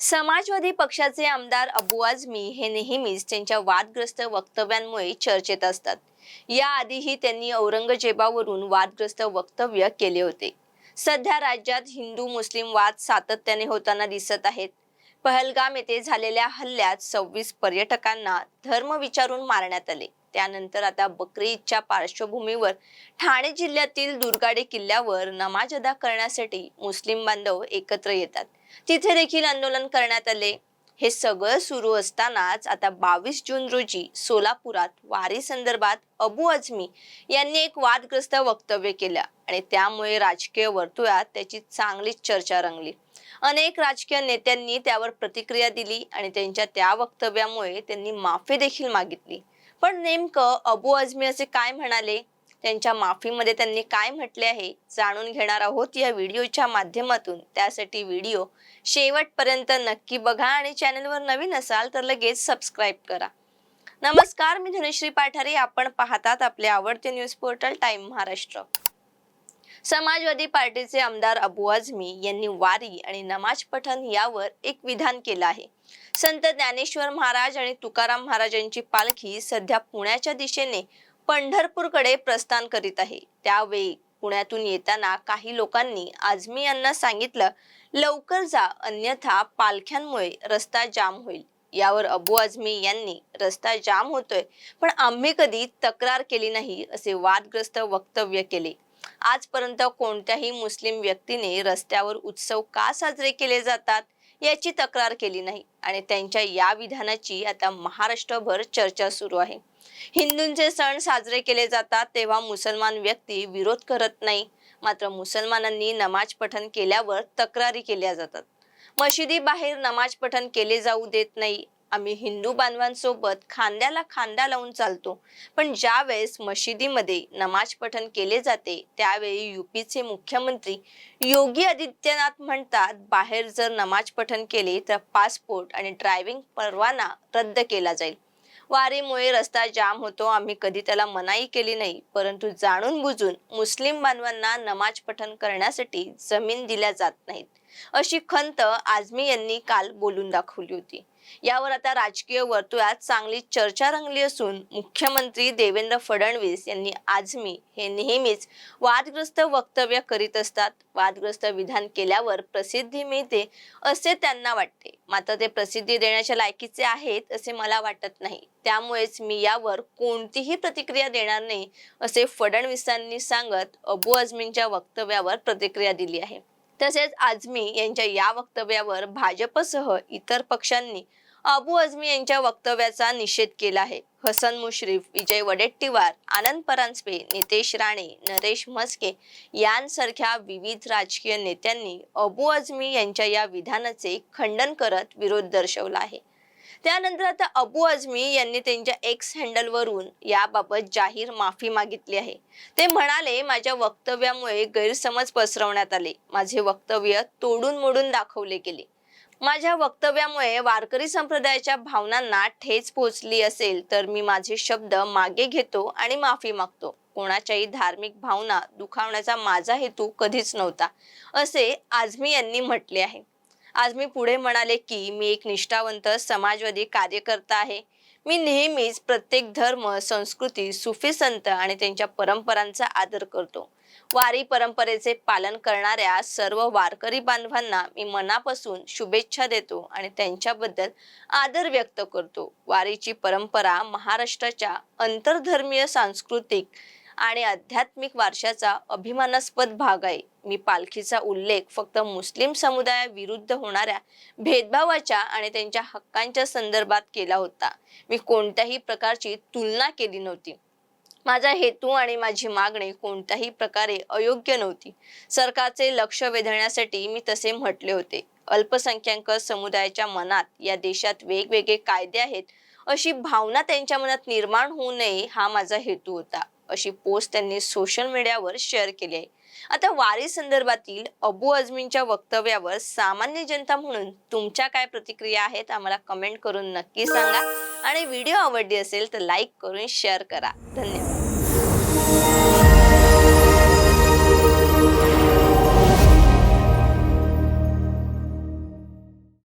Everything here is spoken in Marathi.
समाजवादी पक्षाचे आमदार अबू आझमी हे नेहमीच त्यांच्या वादग्रस्त वक्तव्यांमुळे चर्चेत असतात. याआधीही त्यांनी औरंगजेबावरून वादग्रस्त वक्तव्य केले होते. सध्या राज्यात हिंदू मुस्लिम वाद सातत्याने होताना दिसत आहेत. पहलगाम येथे झालेल्या हल्ल्यात सव्वीस पर्यटकांना धर्म विचारून मारण्यात आले. त्यानंतर आता बकरी ईदच्या पार्श्वभूमीवर ठाणे जिल्ह्यातील दुर्गाडे किल्ल्यावर नमाज अदा करण्यासाठी मुस्लिम बांधव एकत्र येतात. तिथे देखील आंदोलन करण्यात आले. हे सगळं सुरू असतानाच आता बावीस जून रोजी सोलापुरात वारी संदर्भात अबू आझमी यांनी एक वादग्रस्त वक्तव्य केलं आणि त्यामुळे राजकीय वर्तुळात त्याची चांगलीच चर्चा रंगली. अनेक राजकीय नेत्यांनी त्यावर प्रतिक्रिया दिली आणि त्यांच्या त्या वक्तव्यामुळे त्यांनी माफी देखील मागितली. पण नेमकं अबू आझमी असे काय म्हणाले? त्यांच्या माफीमध्ये त्यांनी काय म्हटले आहे जाणून घेणार आहोत या व्हिडिओच्या माध्यमातून. त्यासाठी व्हिडिओ शेवटपर्यंत नक्की बघा आणि चॅनलवर नवीन असाल तर लगेच सबस्क्राईब करा. नमस्कार मी धनुश्री पाठारे. आपण पाहतात आपले आवडते news portal time Maharashtra. Samajwadi पार्टीचे आमदार अबू आझमी यांनी वारी आणि नमाज पठण यावर एक विधान केलं आहे. संत ज्ञानेश्वर महाराज आणि तुकाराम महाराजांची पालखी सध्या पुण्याच्या दिशेने पंढरपूरकडे प्रस्थान करीत आहे. त्यावेळी पुण्यातून येताना काही लोकांनी आझमी यांना सांगितलं लवकर जा अन्यथा पालख्यांमुळे रस्ता जाम होईल. यावर अबू आझमी यांनी रस्ता जाम होतोय पण आम्ही कधी तक्रार केली नाही असे वादग्रस्त वक्तव्य केले. आजपर्यंत कोणत्याही मुस्लिम व्यक्तीने रस्त्यावर उत्सव का साजरे केले जातात याची तक्रार केली नाही. आणि त्यांच्या या विधानाची आता महाराष्ट्रभर चर्चा सुरू आहे. हिंदूंचे सण साजरे केले जातात तेव्हा मुसलमान व्यक्ती विरोध करत नाही. मात्र मुसलमानांनी नमाज पठण केल्यावर तक्रारी केल्या जातात. मशिदी बाहेर नमाज पठण केले जाऊ देत नाही. आम्ही हिंदू बांधवांसोबत खांद्याला खांदा लावून चालतो. पण ज्यावेळेस मशिदीमध्ये नमाज पठण केले जाते त्यावेळी युपीचे मुख्यमंत्री योगी आदित्यनाथ म्हणतात बाहेर जर नमाज पठण केले तर पासपोर्ट आणि ड्रायव्हिंग परवाना रद्द केला जाईल. वारीमुळे रस्ता जाम होतो. आम्ही कधी त्याला मनाई केली नाही. परंतु जाणून बुजून मुस्लिम बांधवांना नमाज पठण करण्यासाठी जमीन दिल्या जात नाहीत. अशी खंत आझमी यांनी काल बोलून दाखवली होती. यावर आता राजकीय वर्तुळात चांगली चर्चा रंगली असून मुख्यमंत्री देवेंद्र फडणवीस यांनी आझमी हे नेहमीच वादग्रस्त वक्तव्य करीत असतात. वादग्रस्त विधान केल्यावर प्रसिद्धी मिळते असे त्यांना वाटते. मात्र ते प्रसिद्धी देण्याच्या लायकीचे आहेत असे मला वाटत नाही. त्यामुळेच मी यावर कोणतीही प्रतिक्रिया देणार नाही असे फडणवीसांनी सांगत अबू आझमींच्या वक्तव्यावर प्रतिक्रिया दिली आहे. तसेच आझमी यांच्या या वक्तव्यावर भाजपसह इतर पक्षांनी अबू अझमी यांच्या वक्तव्याचा निषेध केला आहे. हसन मुश्रीफ विजय वडेट्टीवार आनंद परांजपे नितेश राणे नरेश म्हस्के यांसारख्या विविध राजकीय नेत्यांनी अबू अझमी यांच्या या विधानाचे खंडन करत विरोध दर्शवला आहे. त्यानंतर आता अबू आझमी यांनी त्यांच्या एक्स हँडलवरून याबाबत जाहीर माफी मागितली आहे. ते म्हणाले माझ्या वक्तव्यामुळे गैरसमज पसरवण्यात आले. माझे वक्तव्य तोडून मोडून दाखवले गेले. माझ्या वक्तव्यामुळे वारकरी संप्रदायाच्या भावनांना ठेच पोहोचली असेल तर मी माझे शब्द मागे घेतो आणि माफी मागतो. कोणाच्याही धार्मिक भावना दुखावण्याचा माझा हेतू कधीच नव्हता असे आझमी यांनी म्हटले आहे. आज मी पुढे म्हणाले की मी एक निष्ठावंत समाजवादी कार्यकर्ता आहे. मी नेहमीच प्रत्येक धर्म संस्कृती सुफी संत आणि त्यांच्या परंपरांचा आदर करतो. वारी परंपरेचे पालन करणाऱ्या सर्व वारकरी बांधवांना मी मनापासून शुभेच्छा देतो आणि त्यांच्याबद्दल आदर व्यक्त करतो. वारीची परंपरा महाराष्ट्राच्या आंतरधर्मीय सांस्कृतिक आणि आध्यात्मिक वारशाचा अभिमानास्पद भाग आहे. मी पालखीचा उल्लेख फक्त मुस्लिम समुदायाविरुद्ध होणाऱ्या भेदभावाच्या आणि त्यांच्या हक्कांच्या संदर्भात केला होता. मी कोणत्याही प्रकारची तुलना केली नव्हती. माझा हेतू आणि माझी मागणी कोणत्याही प्रकारे अयोग्य नव्हती. सरकारचे लक्ष वेधण्यासाठी मी तसे म्हटले होते. अल्पसंख्याक समुदायाच्या मनात या देशात वेगवेगळे कायदे आहेत अशी भावना त्यांच्या मनात निर्माण होऊ नये हा माझा हेतू होता. अशी पोस्ट त्यांनी सोशल मीडियावर शेअर केली आहे. आता वारी संदर्भातील अबू अजमींच्या वक्तव्यावर सामान्य जनता म्हणून तुमच्या काय प्रतिक्रिया आहेत आम्हाला कमेंट करून नक्की सांगा. आणि व्हिडिओ आवडली असेल तर लाईक करून शेअर करा. धन्यवाद.